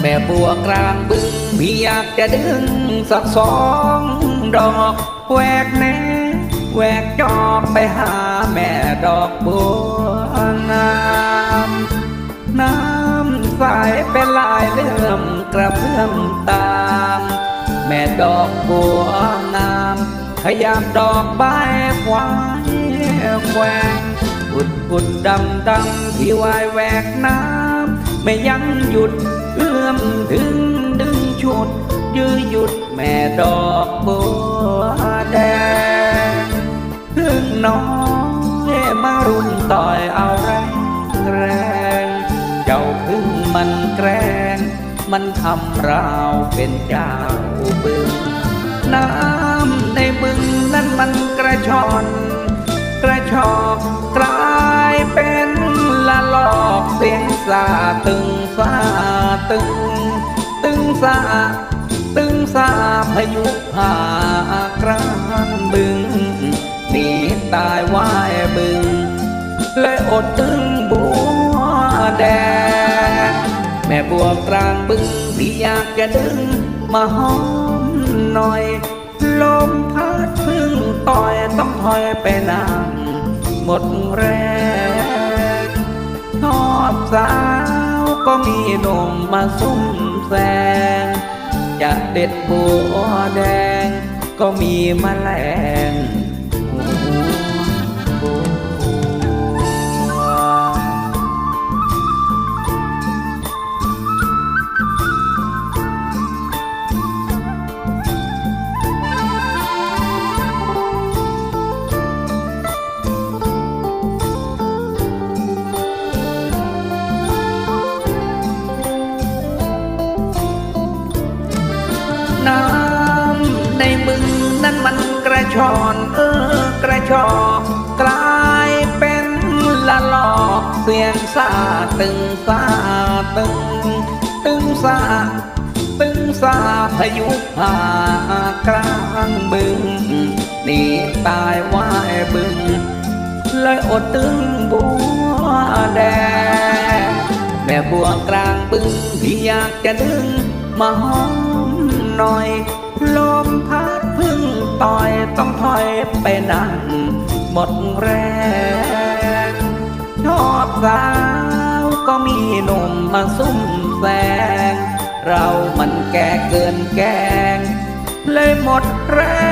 แม่บัวกลางบึงพี่อยากจะดึงสักสองดอกแหวกแนแหวกจอกไปหาแม่ดอกบัวงามน้ำใสเป็นลายเลื่อมกระเพื่อมตาม แม่ดอกบัวงามขยับดอกใบควายแควงกุดกุดดำดำที่วายแหวกน้ำไม่ยังหยุด เอื้อมถึงดึงชุดยื้อหยุดแม่ดอกบัวแดงพึ่งน้อยมารุมต่อยเอาแรงแรง เจ้าพึ่งมันแกล้งมันทำเราเป็นเจ้าบึง น้ำในบึงนั้นมันกระชอนกระชอกกลายเป็นละลอกเสียงสาตึงสา ตึง ตึงสาตึงสาพายุพากลางบึงหนีตายว่ายบึง เลยอดตึงบัวแดงแม่บัวกลางบึงพี่อยากจะดึงมาหอมหน่อย ลมพัดพึ่งต่อยต้องถอยไปนานหมดแรงชอบสาว ก็มีนมมาซุ่มแซงจะเด็ดบัวแดง ก็มีมแมลง ชอนเออกระชอกกลายเป็นละลอกเสียงซาตึงซาตึง ตึงซาตึงซาพายุพากลางบึงหนีตายว่ายบึงเลยอดตึงบัวแดงแม่บัวกลางบึงที่อยากจะดึงมาหอมหน่อยลมพัดพึ่ง ต่อยต้องถอยไปนั่นหมดแรงชอบสาวก็มีหนุ่มมาซุ่มแซงเรามันแก่เกินแกง เลยหมดแรง